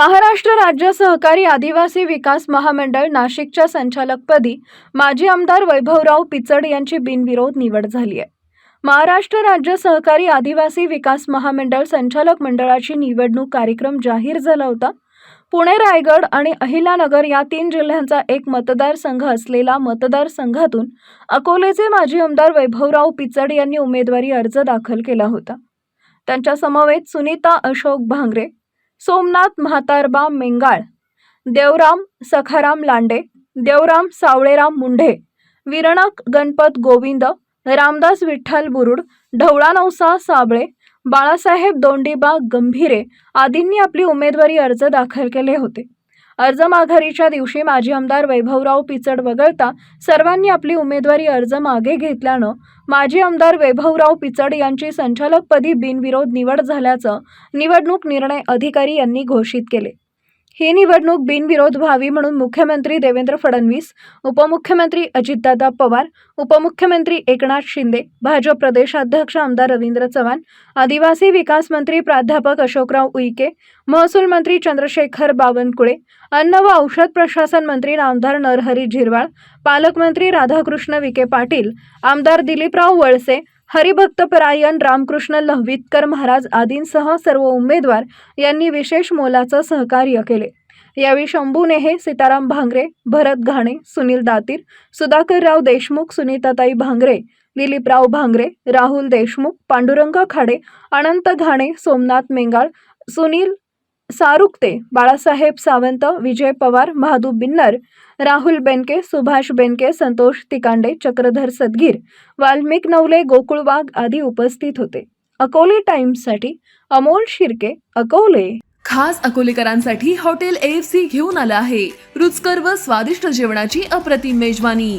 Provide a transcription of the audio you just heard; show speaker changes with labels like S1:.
S1: महाराष्ट्र राज्य सहकारी आदिवासी विकास महामंडळ नाशिकच्या संचालकपदी माजी आमदार वैभवराव पिचड यांची बिनविरोध निवड झाली आहे. महाराष्ट्र राज्य सहकारी आदिवासी विकास महामंडळ संचालक मंडळाची निवडणूक कार्यक्रम जाहीर झाला होता. पुणे रायगड आणि अहिलानगर या तीन जिल्ह्यांचा एक मतदारसंघ असलेला मतदारसंघातून अकोलेचे माजी आमदार वैभवराव पिचड यांनी उमेदवारी अर्ज दाखल केला होता. त्यांच्या समवेत सुनीता अशोक भांगरे सोमनाथ म्हातारबा मेंगाळ देवराम सखाराम लांडे देवराम सावळेराम मुंढे विरणक गणपत गोविंद रामदास विठ्ठल बुरुड ढवळा नवसा साबळे बाळासाहेब दोंडीबा गंभीरे आदींनी आपली उमेदवारी अर्ज दाखल केले होते. अर्ज माघारीच्या दिवशी माजी आमदार वैभवराव पिचड वगळता सर्वांनी आपली उमेदवारी अर्ज मागे घेतल्यानं माजी आमदार वैभवराव पिचड यांची संचालकपदी बिनविरोध निवड झाल्याचं निवडणूक निर्णय अधिकारी यांनी घोषित केले. ही निवडणूक बिनविरोध व्हावी म्हणून मुख्यमंत्री देवेंद्र फडणवीस उपमुख्यमंत्री अजितदादा पवार उपमुख्यमंत्री एकनाथ शिंदे भाजप प्रदेशाध्यक्ष आमदार रवींद्र चव्हाण आदिवासी विकास मंत्री प्राध्यापक अशोकराव उईके महसूल मंत्री चंद्रशेखर बावनकुळे अन्न व औषध प्रशासन मंत्री नामदार नरहरी झिरवाळ पालकमंत्री राधाकृष्ण विखे पाटील आमदार दिलीपराव वळसे हरिभक्तपरायण रामकृष्ण लहवितकर महाराज आदींसह सर्व उमेदवार यांनी विशेष मोलाचं सहकार्य केले. यावेळी शंभू नेहे सीताराम भांगरे भरत घाणे सुनील दातीर सुधाकरराव देशमुख सुनीताताई भांगरे दिलीपराव भांगरे राहुल देशमुख पांडुरंग खाडे अनंत घाणे सोमनाथ मेंगाळ सुनील सारुक्ते बाळासाहेब सावंत विजय पवार महादू बिन्नर राहुल बेनके सुभाष बेनके संतोष तिकांडे चक्रधर सदगीर वाल्मिक नवले गोकुळ वाघ आदी उपस्थित होते. अकोले टाइम्ससाठी अमोल शिर्के अकोले.
S2: खास अकोलेकरांसाठी हॉटेल एफ सी घेऊन आलं आहे. रुचकर व स्वादिष्ट जेवणाची अप्रतिम मेजवानी.